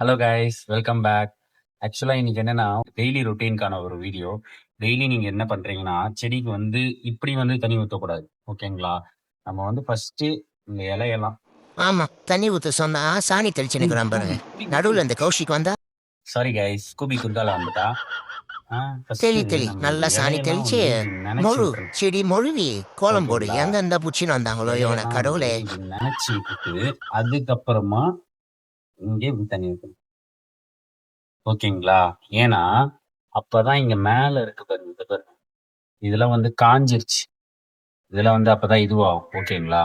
Hello guys welcome back ஆக்சுவலா இன்னைக்கு என்னன்னா டெய்லி ரொட்டீன்கான ஒரு வீடியோ டெய்லி நீங்க என்ன பண்றீங்கன்னா செடிக்கு வந்து இப்படி வந்து தண்ணி ஊற்றக்கூடாது ஓகேங்களா நம்ம வந்து ஃபர்ஸ்ட் இந்த இலையெல்லாம் ஆமா. தண்ணி ஊத்த சொன்னா சாணி தெளிச்சு நிக்கிறான் பாருங்க. நடுவுல இந்த கௌஷிக் வந்தா சாரி கைஸ் ஸ்கூபி குறுக்கால வந்துட்டா. தெளி தெளி. நல்லா சாணி தெளிச்சு மொழு. செடி மொழுவி கோலம் போடு. இருந்தா புச்சின்னு வந்தாங்களோ இவனை கடவுளே. நனைச்சு அதுக்கப்புறமா இங்கே இப்படி தண்ணி ஊற்றணும் ஓகேங்களா? ஏன்னா அப்பதான் இங்க மேல இருக்கு பாருங்க இது பாருங்க. இதெல்லாம் வந்து காஞ்சிருச்சு. இதெல்லாம் வந்து அப்பதான் இதுவாகும். ஓகேங்களா?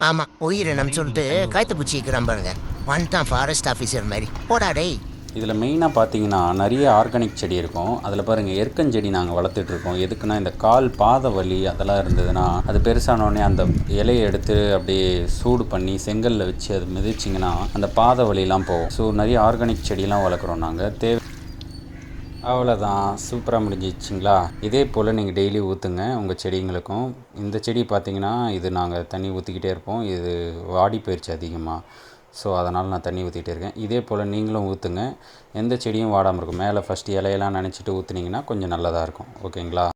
ஆமா உயிரினம் சொல்லிட்டு காய்த்து பூச்சி இருக்கிறான் பாருங்க. வந்துட்டான் ஃபாரஸ்ட் ஆபீசர் மாதிரி. போடா டேய். இதில் மெயினாக பார்த்தீங்கன்னா நிறைய ஆர்கானிக் செடி இருக்கும். அதில் பாருங்கள் எருக்கஞ்செடி நாங்கள் வளர்த்துட்ருக்கோம் எதுக்குன்னா இந்த கால் பாத வலி அதெல்லாம் இருந்ததுன்னா அது பெருசானோடனே அந்த இலையை எடுத்து அப்படியே சூடு பண்ணி செங்கல்ல வச்சு அது மிதிச்சிங்கன்னா அந்த பாத வலிலாம் போகும். ஸோ நிறைய ஆர்கானிக் செடியெலாம் வளர்க்குறோம் நாங்கள் தேவை அவ்வளோதான் சூப்பராக முடிஞ்சிச்சிங்களா இதே போல் நீங்கள் டெய்லி ஊற்றுங்க உங்கள் செடிங்களுக்கும். இந்த செடி பார்த்திங்கன்னா இது நாங்கள் தண்ணி ஊற்றிக்கிட்டே இருப்போம். இது வாடி போயிடுச்சு அதிகமாக ஸோ அதனால் நான் தண்ணி ஊற்றிட்டே இருக்கேன். இதே போல் நீங்களும் ஊற்றுங்க எந்த செடியும் வாடாமல் இருக்கும். மேலே ஃபஸ்ட்டு இலையெல்லாம் நினச்சிட்டு ஊற்றுனீங்கன்னா கொஞ்சம் நல்லதாக இருக்கும். ஓகேங்களா?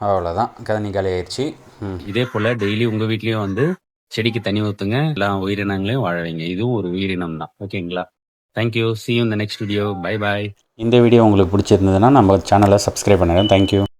அவ்வளோதான் கதனி காலி ஆயிடுச்சு இதே போல டெய்லி உங்க வீட்லயும் வந்து செடிக்கு தண்ணி ஊத்துங்க. எல்லா உயிரினங்களையும் வாழ வைங்க இதுவும் ஒரு உயிரினம் தான். ஓகேங்களா? தேங்க்யூ சி யூ இந்த நெக்ஸ்ட் வீடியோ பை பாய் இந்த வீடியோ உங்களுக்கு பிடிச்சிருந்ததுன்னா நம்ம சேனலை சப்ஸ்கிரைப் பண்ணுங்கள் தேங்க்யூ